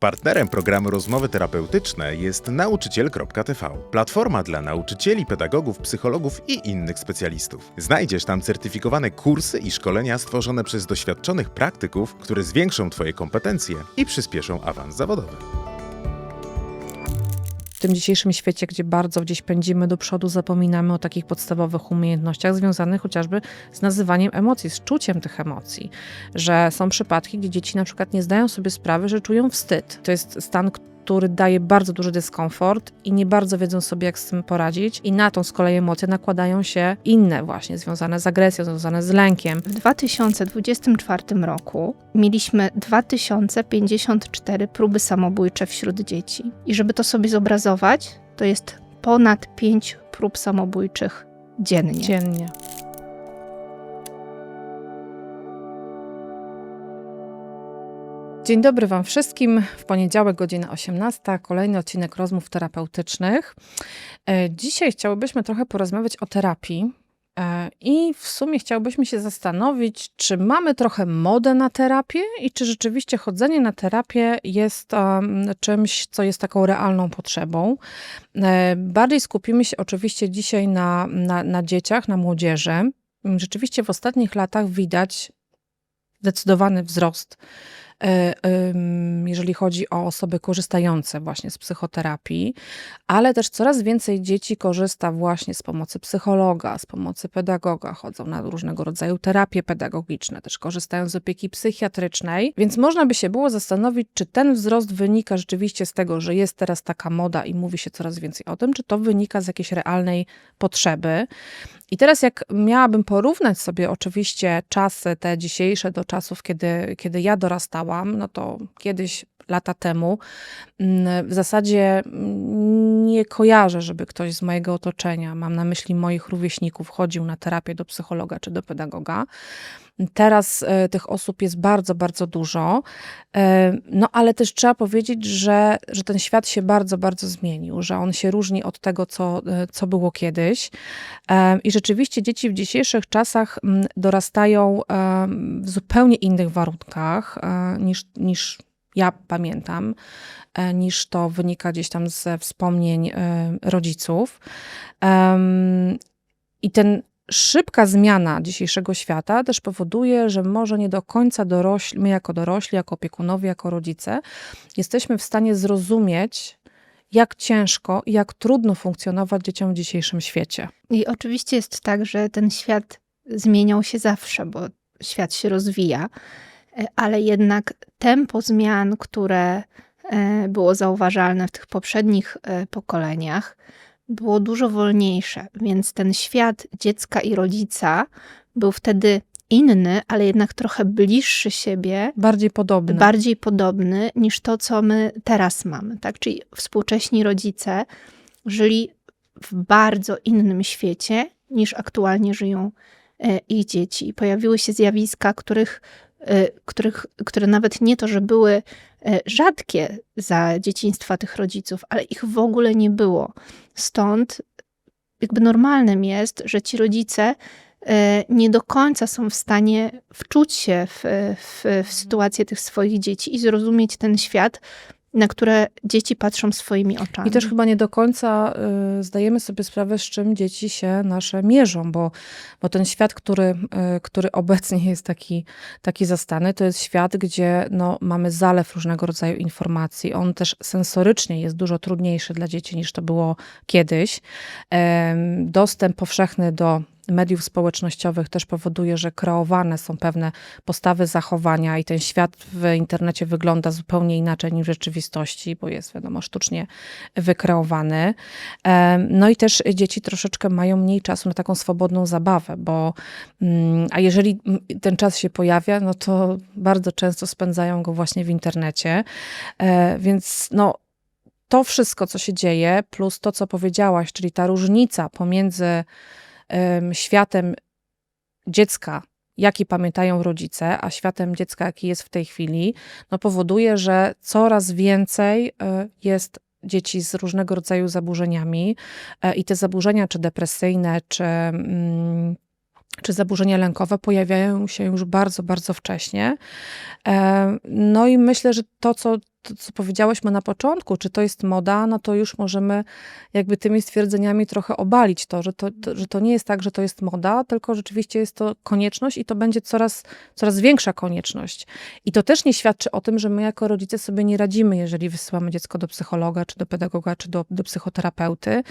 Partnerem programu Rozmowy Terapeutyczne jest nauczyciel.tv, platforma dla nauczycieli, pedagogów, psychologów i innych specjalistów. Znajdziesz tam certyfikowane kursy i szkolenia stworzone przez doświadczonych praktyków, które zwiększą Twoje kompetencje i przyspieszą awans zawodowy. Tym dzisiejszym świecie, gdzie bardzo gdzieś pędzimy do przodu, zapominamy o takich podstawowych umiejętnościach związanych chociażby z nazywaniem emocji, z czuciem tych emocji. Że są przypadki, gdzie dzieci na przykład nie zdają sobie sprawy, że czują wstyd. To jest stan, który daje bardzo duży dyskomfort i nie bardzo wiedzą sobie, jak z tym poradzić. I na tą z kolei emocje nakładają się inne właśnie, związane z agresją, związane z lękiem. W 2024 roku mieliśmy 2054 próby samobójcze wśród dzieci. I żeby to sobie zobrazować, to jest ponad 5 prób samobójczych dziennie. Dziennie. Dzień dobry Wam wszystkim. W poniedziałek, godzina 18, kolejny odcinek rozmów terapeutycznych. E, Dzisiaj chciałybyśmy trochę porozmawiać o terapii. e, I w sumie chciałbyśmy się zastanowić, czy mamy trochę modę na terapię i czy rzeczywiście chodzenie na terapię jest czymś, co jest taką realną potrzebą. E, Bardziej skupimy się oczywiście dzisiaj na, na, na dzieciach, na młodzieży. Rzeczywiście w ostatnich latach widać zdecydowany wzrost jeżeli chodzi o osoby korzystające właśnie z psychoterapii, ale też coraz więcej dzieci korzysta właśnie z pomocy psychologa, z pomocy pedagoga, chodzą na różnego rodzaju terapie pedagogiczne, też korzystają z opieki psychiatrycznej, więc można by się było zastanowić, czy ten wzrost wynika rzeczywiście z tego, że jest teraz taka moda i mówi się coraz więcej o tym, czy to wynika z jakiejś realnej potrzeby. I teraz jak miałabym porównać sobie oczywiście czasy te dzisiejsze do czasów, kiedy, kiedy ja dorastałam, no to kiedyś, lata temu, mm, w zasadzie mm, nie kojarzę, żeby ktoś z mojego otoczenia, mam na myśli moich rówieśników, chodził na terapię do psychologa czy do pedagoga. Teraz e, tych osób jest bardzo, bardzo dużo. E, No ale też trzeba powiedzieć, że, że ten świat się bardzo, bardzo zmienił, że on się różni od tego, co, e, co było kiedyś. I rzeczywiście dzieci w dzisiejszych czasach dorastają w zupełnie innych warunkach niż, niż ja pamiętam, niż to wynika gdzieś tam ze wspomnień rodziców. I ten szybka zmiana dzisiejszego świata też powoduje, że może nie do końca dorośli, my jako dorośli, jako opiekunowie, jako rodzice, jesteśmy w stanie zrozumieć, jak ciężko i jak trudno funkcjonować dzieciom w dzisiejszym świecie. I oczywiście jest tak, że ten świat zmieniał się zawsze, bo świat się rozwija, e, ale jednak tempo zmian, które e, było zauważalne w tych poprzednich e, pokoleniach, było dużo wolniejsze, więc ten świat dziecka i rodzica był wtedy inny, ale jednak trochę bliższy siebie, Bardziej podobne. bardziej podobny niż to, co my teraz mamy. Tak? Czyli współcześni rodzice żyli w bardzo innym świecie niż aktualnie żyją e, ich dzieci. Pojawiły się zjawiska, których, których, które nawet nie to, że były e, rzadkie za dzieciństwa tych rodziców, ale ich w ogóle nie było. Stąd jakby normalnym jest, że ci rodzice e, nie do końca są w stanie wczuć się w, w, w sytuację tych swoich dzieci i zrozumieć ten świat, na które dzieci patrzą swoimi oczami. I też chyba nie do końca y, zdajemy sobie sprawę, z czym dzieci się nasze mierzą, bo, bo ten świat, który, y, który obecnie jest taki, taki zastany, to jest świat, gdzie no, mamy zalew różnego rodzaju informacji. On też sensorycznie jest dużo trudniejszy dla dzieci niż to było kiedyś. Em, Dostęp powszechny do mediów społecznościowych też powoduje, że kreowane są pewne postawy zachowania i ten świat w internecie wygląda zupełnie inaczej niż w rzeczywistości, bo jest wiadomo sztucznie wykreowany. No i też dzieci troszeczkę mają mniej czasu na taką swobodną zabawę, bo mm, a jeżeli ten czas się pojawia, no to bardzo często spędzają go właśnie w internecie. E, Więc no to wszystko, co się dzieje, plus to, co powiedziałaś, czyli ta różnica pomiędzy światem dziecka, jaki pamiętają rodzice, a światem dziecka, jaki jest w tej chwili, no powoduje, że coraz więcej e, jest dzieci z różnego rodzaju zaburzeniami e, i te zaburzenia, czy depresyjne, czy, mm, czy zaburzenia lękowe pojawiają się już bardzo, bardzo wcześnie. E, No i myślę, że to, co to, co powiedziałyśmy na początku, czy to jest moda, no to już możemy jakby tymi stwierdzeniami trochę obalić to, że to, to, że to nie jest tak, że to jest moda, tylko rzeczywiście jest to konieczność i to będzie coraz, coraz większa konieczność. I to też nie świadczy o tym, że my jako rodzice sobie nie radzimy, jeżeli wysyłamy dziecko do psychologa, czy do pedagoga, czy do, do psychoterapeuty,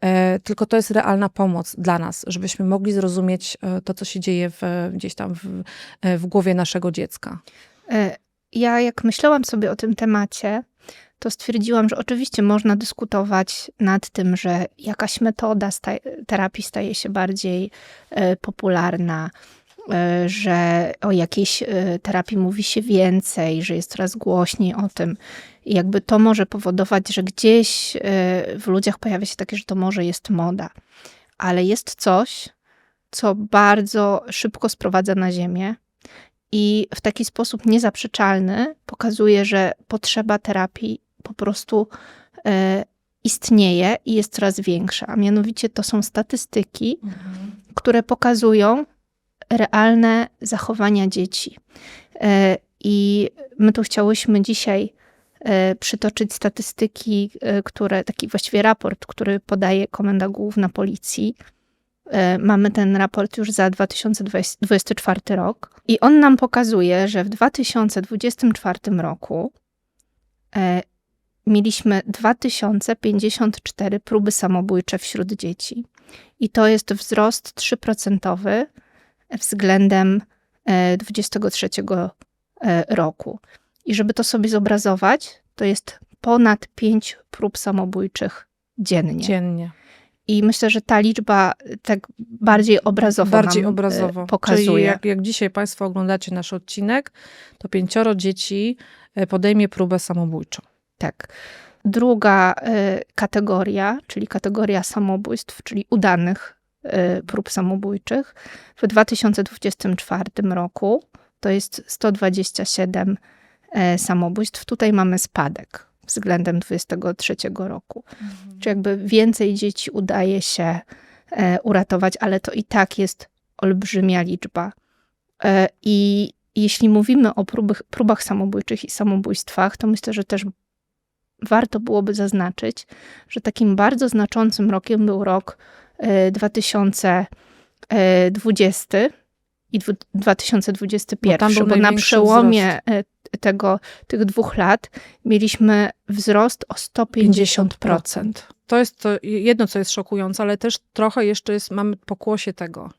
e, tylko to jest realna pomoc dla nas, żebyśmy mogli zrozumieć e, to, co się dzieje w, gdzieś tam w, e, w głowie naszego dziecka. E, Ja, jak myślałam sobie o tym temacie, to stwierdziłam, że oczywiście można dyskutować nad tym, że jakaś metoda sta terapii staje się bardziej e, popularna, e, że o jakiejś e, terapii mówi się więcej, że jest coraz głośniej o tym. I jakby to może powodować, że gdzieś w ludziach pojawia się takie, że to może jest moda. Ale jest coś, co bardzo szybko sprowadza na ziemię i w taki sposób niezaprzeczalny pokazuje, że potrzeba terapii po prostu e, istnieje i jest coraz większa. A mianowicie to są statystyki, które pokazują realne zachowania dzieci. E, I my tu chciałyśmy dzisiaj e, przytoczyć statystyki, które, taki właściwie raport, który podaje Komenda Główna Policji. E, Mamy ten raport już za 2024 rok i on nam pokazuje, że w 2024 roku e, mieliśmy 2054 próby samobójcze wśród dzieci. I to jest wzrost 3% względem e, 23 e, roku. I żeby to sobie zobrazować, to jest ponad 5 prób samobójczych dziennie. Dziennie. I myślę, że ta liczba tak bardziej obrazowo Bardziej nam, e, obrazowo. pokazuje. Czyli jak, jak dzisiaj Państwo oglądacie nasz odcinek, to pięcioro dzieci e, podejmie próbę samobójczą. Tak. Druga kategoria, czyli kategoria samobójstw, czyli udanych prób samobójczych, w 2024 roku to jest 127 e, samobójstw. Tutaj mamy spadek względem 23 roku. Czy jakby więcej dzieci udaje się e, uratować, ale to i tak jest olbrzymia liczba. E, I jeśli mówimy o próbach, próbach samobójczych i samobójstwach, to myślę, że też warto byłoby zaznaczyć, że takim bardzo znaczącym rokiem był rok e, 2020 i dwu- 2021, Bo tam był bo na przełomie e, tego, tych dwóch lat mieliśmy wzrost o 150%. 50%. To jest to jedno, co jest szokujące, ale też trochę jeszcze jest, mamy pokłosie tego.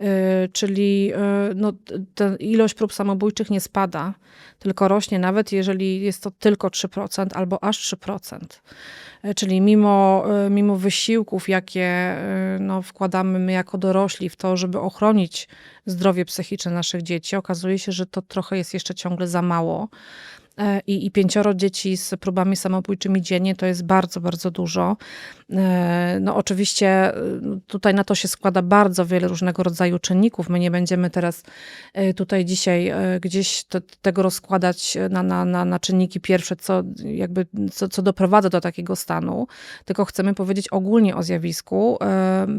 Yy, czyli yy, no, ta ilość prób samobójczych nie spada, tylko rośnie, nawet jeżeli jest to tylko 3% albo aż 3%. Yy, Czyli mimo, mimo wysiłków, jakie no, wkładamy my jako dorośli w to, żeby ochronić zdrowie psychiczne naszych dzieci, okazuje się, że to trochę jest jeszcze ciągle za mało. E, I, I pięcioro dzieci z próbami samobójczymi dziennie to jest bardzo, bardzo dużo. E, No oczywiście e, tutaj na to się składa bardzo wiele różnego rodzaju czynników. My nie będziemy teraz e, tutaj dzisiaj gdzieś te, tego rozkładać na, na, na, na czynniki pierwsze, co, jakby, co, co doprowadza do takiego stanu, tylko chcemy powiedzieć ogólnie o zjawisku,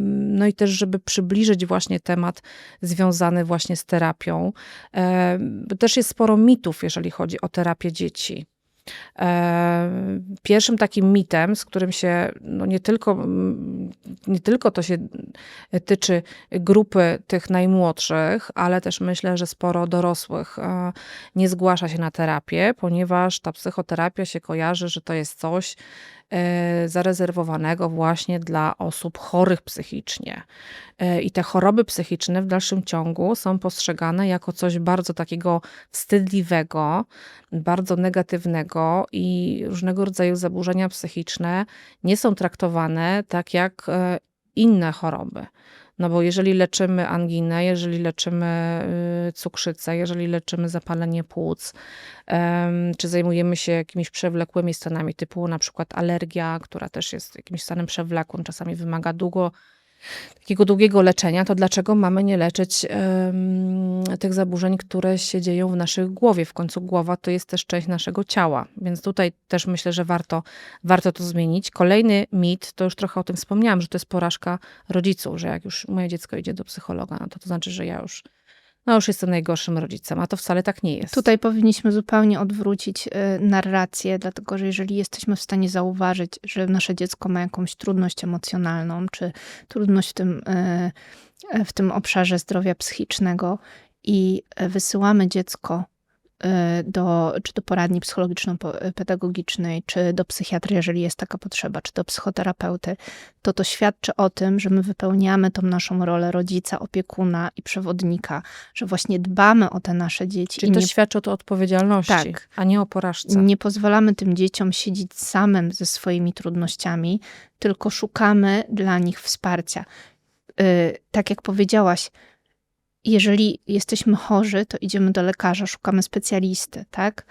no i też, żeby przybliżyć właśnie temat związany właśnie z terapią. Też jest sporo mitów, jeżeli chodzi o terapię dzieci. E, Pierwszym takim mitem, z którym się no nie, tylko, nie tylko to się tyczy grupy tych najmłodszych, ale też myślę, że sporo dorosłych e, nie zgłasza się na terapię, ponieważ ta psychoterapia się kojarzy, że to jest coś zarezerwowanego właśnie dla osób chorych psychicznie. E, I te choroby psychiczne w dalszym ciągu są postrzegane jako coś bardzo takiego wstydliwego, bardzo negatywnego i różnego rodzaju zaburzenia psychiczne nie są traktowane tak jak e, inne choroby. No bo jeżeli leczymy anginę, jeżeli leczymy y, cukrzycę, jeżeli leczymy zapalenie płuc, czy zajmujemy się jakimiś przewlekłymi stanami, typu na przykład alergia, która też jest jakimś stanem przewlekłym, czasami wymaga długo, takiego długiego leczenia, to dlaczego mamy nie leczyć tych zaburzeń, które się dzieją w naszej głowie? W końcu głowa to jest też część naszego ciała, więc tutaj też myślę, że warto, warto to zmienić. Kolejny mit, to już trochę o tym wspomniałam, że to jest porażka rodziców, że jak już moje dziecko idzie do psychologa, no to to znaczy, że ja już no już jestem najgorszym rodzicem, a to wcale tak nie jest. Tutaj powinniśmy zupełnie odwrócić y, narrację, dlatego że jeżeli jesteśmy w stanie zauważyć, że nasze dziecko ma jakąś trudność emocjonalną, czy trudność w tym, y, w tym obszarze zdrowia psychicznego i y, wysyłamy dziecko do, czy do poradni psychologiczno-pedagogicznej, czy do psychiatry, jeżeli jest taka potrzeba, czy do psychoterapeuty, to to świadczy o tym, że my wypełniamy tą naszą rolę rodzica, opiekuna i przewodnika, że właśnie dbamy o te nasze dzieci Czyli to nie, świadczy to o odpowiedzialności, Tak. a nie o porażce. nie pozwalamy tym dzieciom siedzieć samym ze swoimi trudnościami, tylko szukamy dla nich wsparcia. Y, tak jak powiedziałaś, jeżeli jesteśmy chorzy, to idziemy do lekarza, szukamy specjalisty, tak?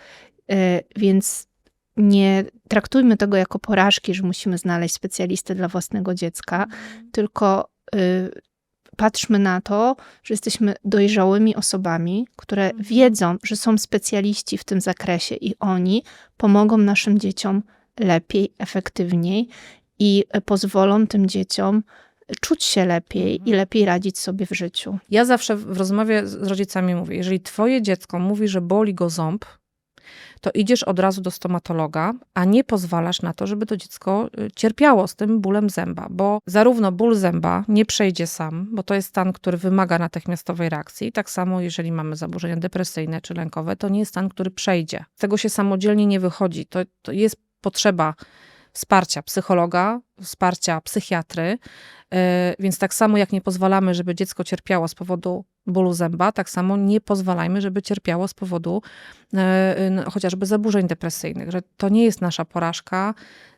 Y, Więc nie traktujmy tego jako porażki, że musimy znaleźć specjalistę dla własnego dziecka, tylko y, patrzmy na to, że jesteśmy dojrzałymi osobami, które wiedzą, że są specjaliści w tym zakresie i oni pomogą naszym dzieciom lepiej, efektywniej i y, pozwolą tym dzieciom czuć się lepiej i lepiej radzić sobie w życiu. Ja zawsze w rozmowie z rodzicami mówię, jeżeli twoje dziecko mówi, że boli go ząb, to idziesz od razu do stomatologa, a nie pozwalasz na to, żeby to dziecko y, cierpiało z tym bólem zęba, bo zarówno ból zęba nie przejdzie sam, bo to jest stan, który wymaga natychmiastowej reakcji. Tak samo, jeżeli mamy zaburzenia depresyjne czy lękowe, to nie jest stan, który przejdzie. Z tego się samodzielnie nie wychodzi. To, to jest potrzeba wsparcia psychologa, wsparcia psychiatry. Yy, Więc tak samo jak nie pozwalamy, żeby dziecko cierpiało z powodu bólu zęba, tak samo nie pozwalajmy, żeby cierpiało z powodu yy, no, chociażby zaburzeń depresyjnych, że to nie jest nasza porażka,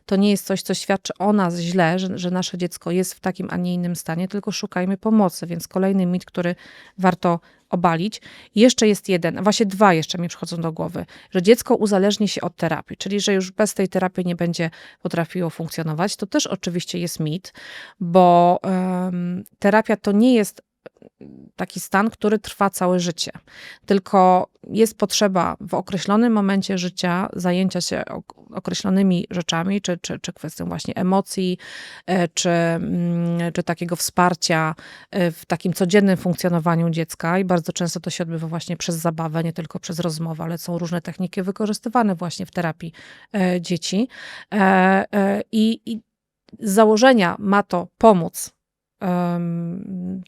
to nie jest coś, co świadczy o nas źle, że, że nasze dziecko jest w takim, a nie innym stanie, tylko szukajmy pomocy. Więc kolejny mit, który warto obalić. Jeszcze jest jeden, właśnie dwa jeszcze mi przychodzą do głowy, że dziecko uzależni się od terapii, czyli że już bez tej terapii nie będzie potrafiło funkcjonować. To też oczywiście jest mit, bo em, terapia to nie jest taki stan, który trwa całe życie. Tylko jest potrzeba w określonym momencie życia zajęcia się ok- określonymi rzeczami, czy, czy, czy kwestią właśnie emocji, e, czy, mm, czy takiego wsparcia e, w takim codziennym funkcjonowaniu dziecka. I bardzo często to się odbywa właśnie przez zabawę, nie tylko przez rozmowę, ale są różne techniki wykorzystywane właśnie w terapii e, dzieci. I, I z założenia ma to pomóc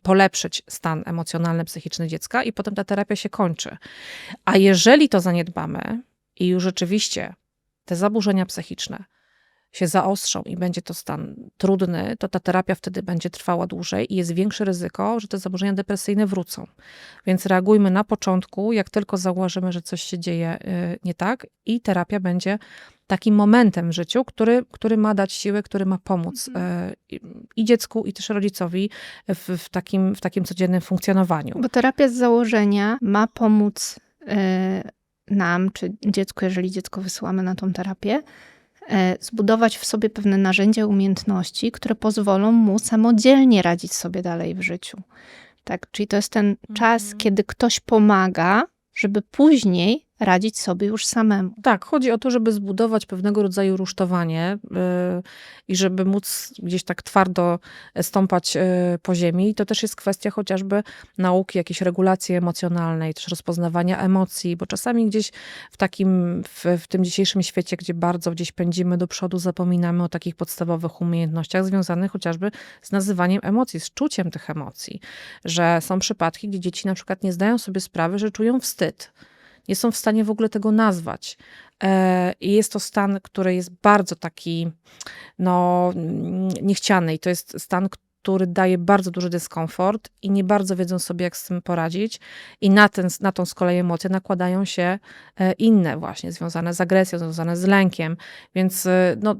polepszyć stan emocjonalny, psychiczny dziecka i potem ta terapia się kończy. A jeżeli to zaniedbamy i już rzeczywiście te zaburzenia psychiczne się zaostrzą i będzie to stan trudny, to ta terapia wtedy będzie trwała dłużej i jest większe ryzyko, że te zaburzenia depresyjne wrócą. Więc reagujmy na początku, jak tylko zauważymy, że coś się dzieje y, nie tak i terapia będzie takim momentem w życiu, który, który ma dać siłę, który ma pomóc y, i- i dziecku, i też rodzicowi w, w, takim, w takim codziennym funkcjonowaniu. Bo terapia z założenia ma pomóc y, nam, czy dziecku, jeżeli dziecko wysyłamy na tą terapię, y, zbudować w sobie pewne narzędzia, umiejętności, które pozwolą mu samodzielnie radzić sobie dalej w życiu. Tak, czyli to jest ten czas, Mhm. kiedy ktoś pomaga, żeby później radzić sobie już samemu. Tak, chodzi o to, żeby zbudować pewnego rodzaju rusztowanie yy, i żeby móc gdzieś tak twardo stąpać yy, po ziemi. I to też jest kwestia chociażby nauki jakiejś regulacji emocjonalnej, też rozpoznawania emocji, bo czasami gdzieś w takim, w, w tym dzisiejszym świecie, gdzie bardzo gdzieś pędzimy do przodu, zapominamy o takich podstawowych umiejętnościach związanych chociażby z nazywaniem emocji, z czuciem tych emocji. Że są przypadki, gdzie dzieci na przykład nie zdają sobie sprawy, że czują wstyd nie są w stanie w ogóle tego nazwać. E, I jest to stan, który jest bardzo taki no, mm, niechciany i to jest stan, który daje bardzo duży dyskomfort i nie bardzo wiedzą sobie, jak z tym poradzić. I na, ten, na tą z kolei emocje nakładają się e, inne właśnie, związane z agresją, związane z lękiem. Więc e, no,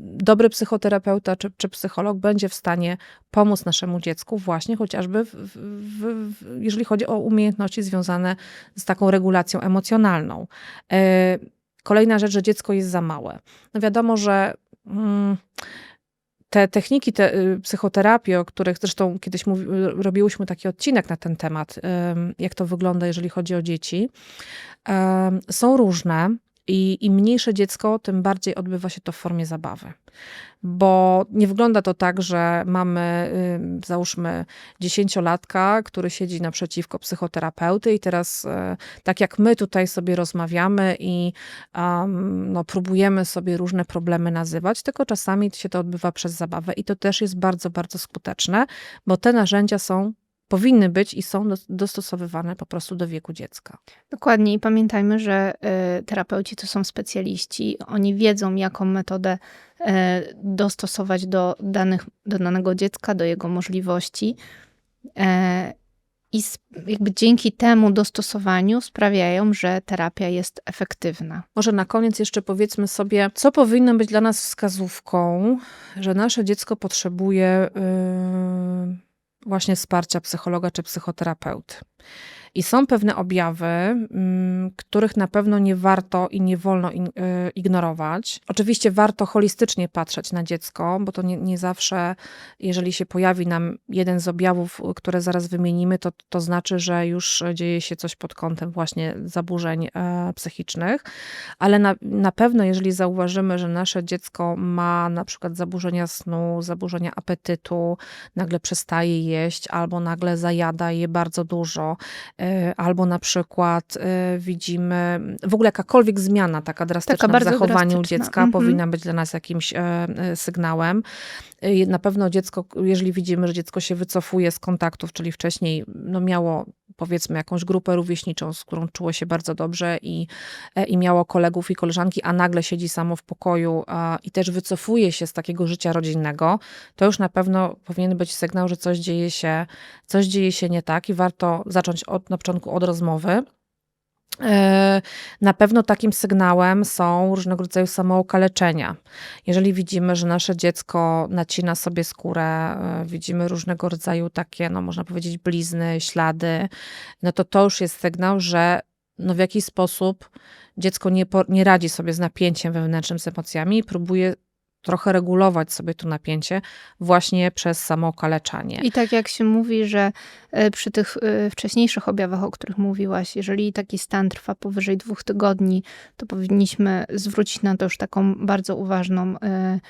dobry psychoterapeuta czy, czy psycholog będzie w stanie pomóc naszemu dziecku właśnie chociażby, w, w, w, jeżeli chodzi o umiejętności związane z taką regulacją emocjonalną. E, Kolejna rzecz, że dziecko jest za małe. No wiadomo, że mm, te techniki te, y, psychoterapii, o których zresztą kiedyś mówi, robiłyśmy taki odcinek na ten temat, jak to wygląda, jeżeli chodzi o dzieci, są różne I im mniejsze dziecko, tym bardziej odbywa się to w formie zabawy. Bo nie wygląda to tak, że mamy, załóżmy, dziesięciolatka, który siedzi naprzeciwko psychoterapeuty i teraz, e, tak jak my tutaj sobie rozmawiamy i um, no, próbujemy sobie różne problemy nazywać, tylko czasami się to odbywa przez zabawę i to też jest bardzo, bardzo skuteczne, bo te narzędzia są powinny być i są dos- dostosowywane po prostu do wieku dziecka. Dokładnie i pamiętajmy, że y, terapeuci to są specjaliści. Oni wiedzą, jaką metodę y, dostosować do, danych, do danego dziecka, do jego możliwości. E, I jakby dzięki temu dostosowaniu sprawiają, że terapia jest efektywna. Może na koniec jeszcze powiedzmy sobie, co powinno być dla nas wskazówką, że nasze dziecko potrzebuje yy, właśnie wsparcia psychologa czy psychoterapeuty. I są pewne objawy, mm, których na pewno nie warto i nie wolno y, ignorować. Oczywiście warto holistycznie patrzeć na dziecko, bo to nie, nie zawsze, jeżeli się pojawi nam jeden z objawów, które zaraz wymienimy, to, to znaczy, że już dzieje się coś pod kątem właśnie zaburzeń e, psychicznych. Ale na, na pewno, jeżeli zauważymy, że nasze dziecko ma na przykład zaburzenia snu, zaburzenia apetytu, nagle przestaje jeść, albo nagle zajada je bardzo dużo, albo na przykład y, widzimy w ogóle jakakolwiek zmiana taka drastyczna bardzo w zachowaniu drastyczna. dziecka Mhm. powinna być dla nas jakimś e, e, sygnałem. Na pewno dziecko, jeżeli widzimy, że dziecko się wycofuje z kontaktów, czyli wcześniej no miało powiedzmy jakąś grupę rówieśniczą, z którą czuło się bardzo dobrze i, e, i miało kolegów i koleżanki, a nagle siedzi samo w pokoju a, i też wycofuje się z takiego życia rodzinnego, to już na pewno powinien być sygnał, że coś dzieje się, coś dzieje się nie tak i warto zacząć od, na początku od rozmowy. E, Na pewno takim sygnałem są różnego rodzaju samookaleczenia. Jeżeli widzimy, że nasze dziecko nacina sobie skórę, e, widzimy różnego rodzaju takie, no można powiedzieć, blizny, ślady, no to to już jest sygnał, że no w jakiś sposób dziecko nie, nie radzi sobie z napięciem wewnętrznym, z emocjami i próbuje trochę regulować sobie to napięcie właśnie przez samookaleczanie. I tak jak się mówi, że e, przy tych e, wcześniejszych objawach, o których mówiłaś, jeżeli taki stan trwa powyżej dwóch tygodni, to powinniśmy zwrócić na to już taką bardzo uważną e,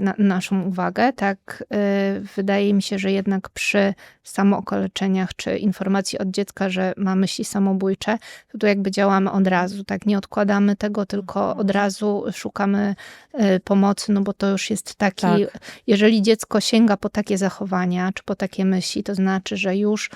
na, naszą uwagę. Tak, e, wydaje mi się, że jednak przy samookaleczeniach czy informacji od dziecka, że ma myśli samobójcze, to tu jakby działamy od razu, tak? Nie odkładamy tego, tylko od razu szukamy e, pomocy, no bo to już jest taki Tak. jeżeli dziecko sięga po takie zachowania, czy po takie myśli, to znaczy, że już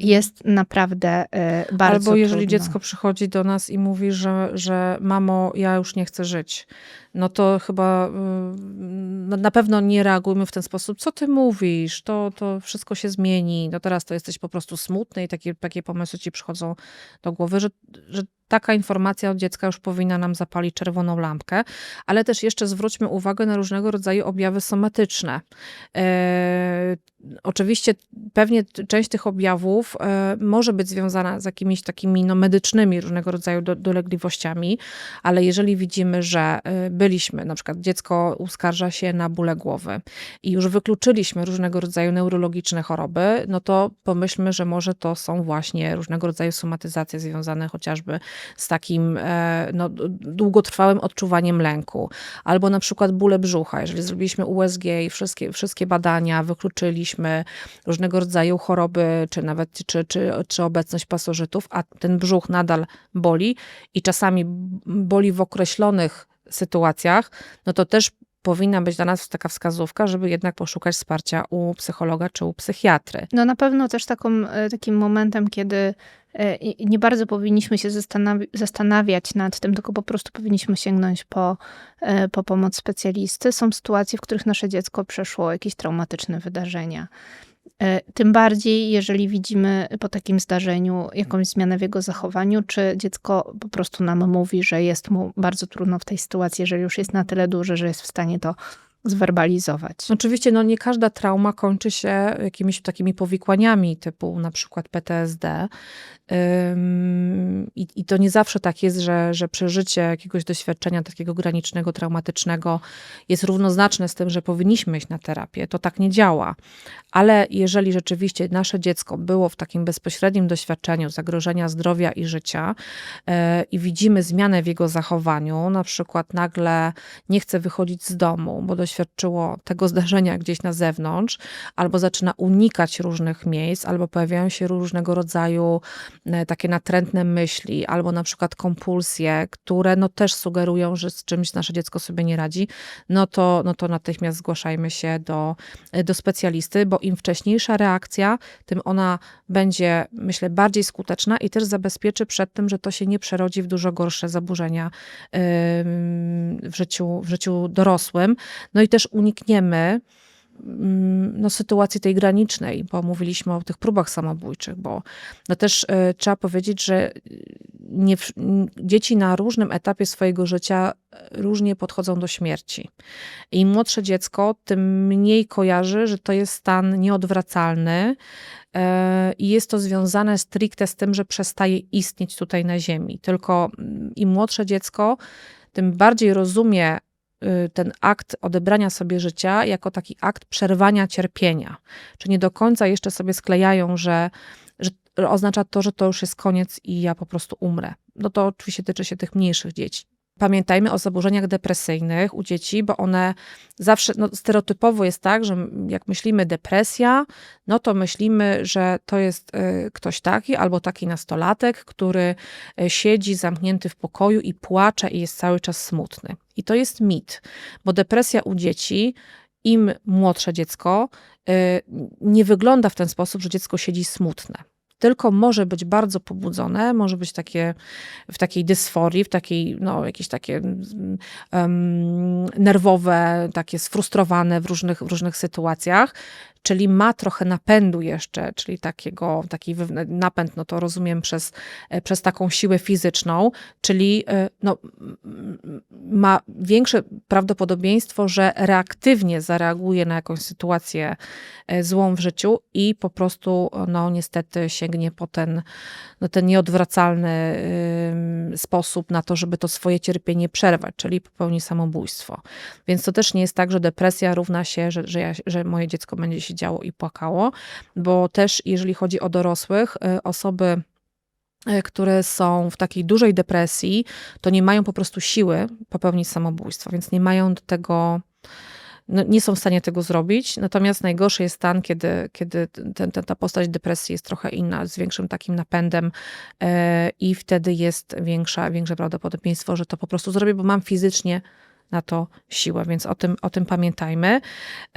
jest naprawdę e, bardzo Albo jeżeli trudno. dziecko przychodzi do nas i mówi, że, że mamo, ja już nie chcę żyć, no to chyba y, na pewno nie reagujmy w ten sposób. Co ty mówisz? To, to wszystko się zmieni. No teraz to jesteś po prostu smutny i takie, takie pomysły ci przychodzą do głowy, że, że taka informacja od dziecka już powinna nam zapalić czerwoną lampkę. Ale też jeszcze zwróćmy uwagę na różnego rodzaju objawy somatyczne. E, oczywiście pewnie część tych objawów e, może być związana z jakimiś takimi no, medycznymi różnego rodzaju do, dolegliwościami, ale jeżeli widzimy, że e, byliśmy, na przykład dziecko uskarża się na bóle głowy i już wykluczyliśmy różnego rodzaju neurologiczne choroby, no to pomyślmy, że może to są właśnie różnego rodzaju somatyzacje związane chociażby z takim e, no, długotrwałym odczuwaniem lęku, albo na przykład bóle brzucha. Jeżeli zrobiliśmy USG i wszystkie, wszystkie badania, wykluczyliśmy różnego rodzaju choroby, czy nawet czy, czy, czy obecność pasożytów, a ten brzuch nadal boli i czasami boli w określonych sytuacjach, no to też powinna być dla nas taka wskazówka, żeby jednak poszukać wsparcia u psychologa czy u psychiatry. No na pewno też taką, e, takim momentem, kiedy e, nie bardzo powinniśmy się zastanawi- zastanawiać nad tym, tylko po prostu powinniśmy sięgnąć po, e, po pomoc specjalisty. Są sytuacje, w których nasze dziecko przeszło jakieś traumatyczne wydarzenia. E, Tym bardziej, jeżeli widzimy po takim zdarzeniu jakąś zmianę w jego zachowaniu, czy dziecko po prostu nam mówi, że jest mu bardzo trudno w tej sytuacji, jeżeli już jest na tyle duże, że jest w stanie to zwerbalizować. Oczywiście no, nie każda trauma kończy się jakimiś takimi powikłaniami typu na przykład PTSD. I, I to nie zawsze tak jest, że, że przeżycie jakiegoś doświadczenia takiego granicznego, traumatycznego jest równoznaczne z tym, że powinniśmy iść na terapię. To tak nie działa. Ale jeżeli rzeczywiście nasze dziecko było w takim bezpośrednim doświadczeniu zagrożenia zdrowia i życia e, i widzimy zmianę w jego zachowaniu, na przykład nagle nie chce wychodzić z domu, bo doświadczyło tego zdarzenia gdzieś na zewnątrz, albo zaczyna unikać różnych miejsc, albo pojawiają się różnego rodzaju e, takie natrętne myśli, albo na przykład kompulsje, które no też sugerują, że z czymś nasze dziecko sobie nie radzi, no to, no to natychmiast zgłaszajmy się do, do specjalisty, bo im wcześniejsza reakcja, tym ona będzie, myślę, bardziej skuteczna i też zabezpieczy przed tym, że to się nie przerodzi w dużo gorsze zaburzenia w życiu, w życiu dorosłym. No i też unikniemy mm, no, sytuacji tej granicznej, bo mówiliśmy o tych próbach samobójczych, bo no też y, trzeba powiedzieć, że nie, w- n- dzieci na różnym etapie swojego życia y, różnie podchodzą do śmierci. Im młodsze dziecko, tym mniej kojarzy, że to jest stan nieodwracalny i jest to związane stricte z tym, że przestaje istnieć tutaj na Ziemi. Tylko mm, im młodsze dziecko, tym bardziej rozumie ten akt odebrania sobie życia jako taki akt przerwania cierpienia. Czy nie do końca jeszcze sobie sklejają, że, że oznacza to, że to już jest koniec i ja po prostu umrę. No to oczywiście tyczy się tych mniejszych dzieci. Pamiętajmy o zaburzeniach depresyjnych u dzieci, bo one zawsze, no, stereotypowo jest tak, że jak myślimy depresja, no to myślimy, że to jest y, ktoś taki albo taki nastolatek, który y, siedzi zamknięty w pokoju i płacze i jest cały czas smutny. I to jest mit, bo depresja u dzieci, im młodsze dziecko, y, nie wygląda w ten sposób, że dziecko siedzi smutne. Tylko może być bardzo pobudzone, może być takie w takiej dysforii, w takiej, no, jakieś takie em, nerwowe, takie sfrustrowane w różnych, w różnych sytuacjach, czyli ma trochę napędu jeszcze, czyli takiego, taki napęd, no to rozumiem przez, e, przez taką siłę fizyczną, czyli e, no, ma większe prawdopodobieństwo, że reaktywnie zareaguje na jakąś sytuację e, złą w życiu i po prostu, no niestety sięgnie po ten, no, ten nieodwracalny sposób na to, żeby to swoje cierpienie przerwać, czyli popełni samobójstwo. Więc to też nie jest tak, że depresja równa się, że, że, ja, że moje dziecko będzie siedziało i płakało, bo też jeżeli chodzi o dorosłych, y, osoby y, które są w takiej dużej depresji, to nie mają po prostu siły popełnić samobójstwo, więc nie mają do tego, no, nie są w stanie tego zrobić. Natomiast najgorszy jest stan, kiedy, kiedy ten, ten, ta postać depresji jest trochę inna, z większym takim napędem e, i wtedy jest większa, większe prawdopodobieństwo, że to po prostu zrobię, bo mam fizycznie na to siłę, więc o tym, o tym pamiętajmy.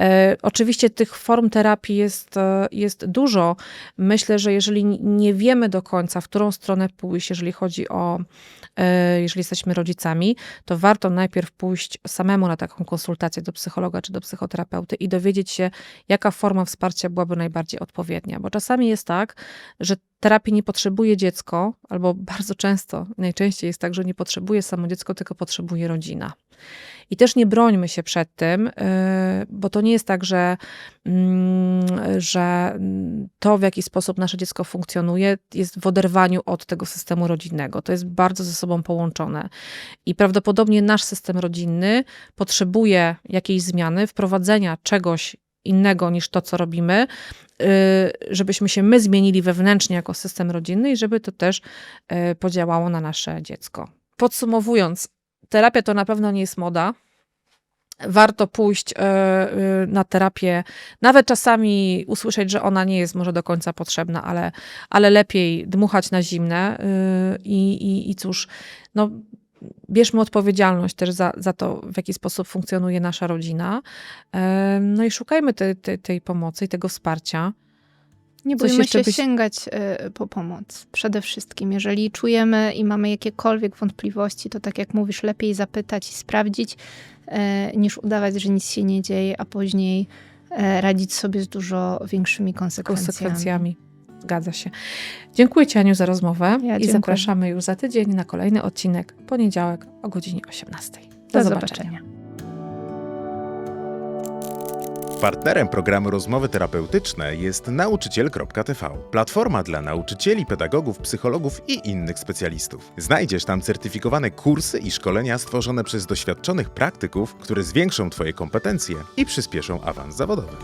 E, oczywiście tych form terapii jest, e, jest dużo. Myślę, że jeżeli nie wiemy do końca, w którą stronę pójść, jeżeli chodzi o, e, jeżeli jesteśmy rodzicami, to warto najpierw pójść samemu na taką konsultację do psychologa czy do psychoterapeuty i dowiedzieć się, jaka forma wsparcia byłaby najbardziej odpowiednia. Bo czasami jest tak, że terapii nie potrzebuje dziecko, albo bardzo często, najczęściej jest tak, że nie potrzebuje samo dziecko, tylko potrzebuje rodzina. I też nie brońmy się przed tym, y, bo to nie jest tak, że, mm, że mm, to, w jaki sposób nasze dziecko funkcjonuje, jest w oderwaniu od tego systemu rodzinnego. To jest bardzo ze sobą połączone. I prawdopodobnie nasz system rodzinny potrzebuje jakiejś zmiany, wprowadzenia czegoś innego niż to, co robimy, y, żebyśmy się my zmienili wewnętrznie jako system rodzinny i żeby to też y, podziałało na nasze dziecko. Podsumowując, terapia to na pewno nie jest moda. Warto pójść y, na terapię, nawet czasami usłyszeć, że ona nie jest może do końca potrzebna, ale, ale lepiej dmuchać na zimne i, i, i cóż, no, bierzmy odpowiedzialność też za, za to, w jaki sposób funkcjonuje nasza rodzina. No i szukajmy te, te, tej pomocy i tego wsparcia. Nie bójmy się byś- sięgać y, po pomoc. Przede wszystkim, jeżeli czujemy i mamy jakiekolwiek wątpliwości, to tak jak mówisz, lepiej zapytać i sprawdzić, y, niż udawać, że nic się nie dzieje, a później y, radzić sobie z dużo większymi konsekwencjami. konsekwencjami. Zgadza się. Dziękuję Ci, Aniu, za rozmowę Ja i dziękuję. zapraszamy już za tydzień na kolejny odcinek, poniedziałek o godzinie 18. Do, Do zobaczenia. zobaczenia. Partnerem programu Rozmowy Terapeutyczne jest nauczyciel.tv, platforma dla nauczycieli, pedagogów, psychologów i innych specjalistów. Znajdziesz tam certyfikowane kursy i szkolenia stworzone przez doświadczonych praktyków, które zwiększą Twoje kompetencje i przyspieszą awans zawodowy.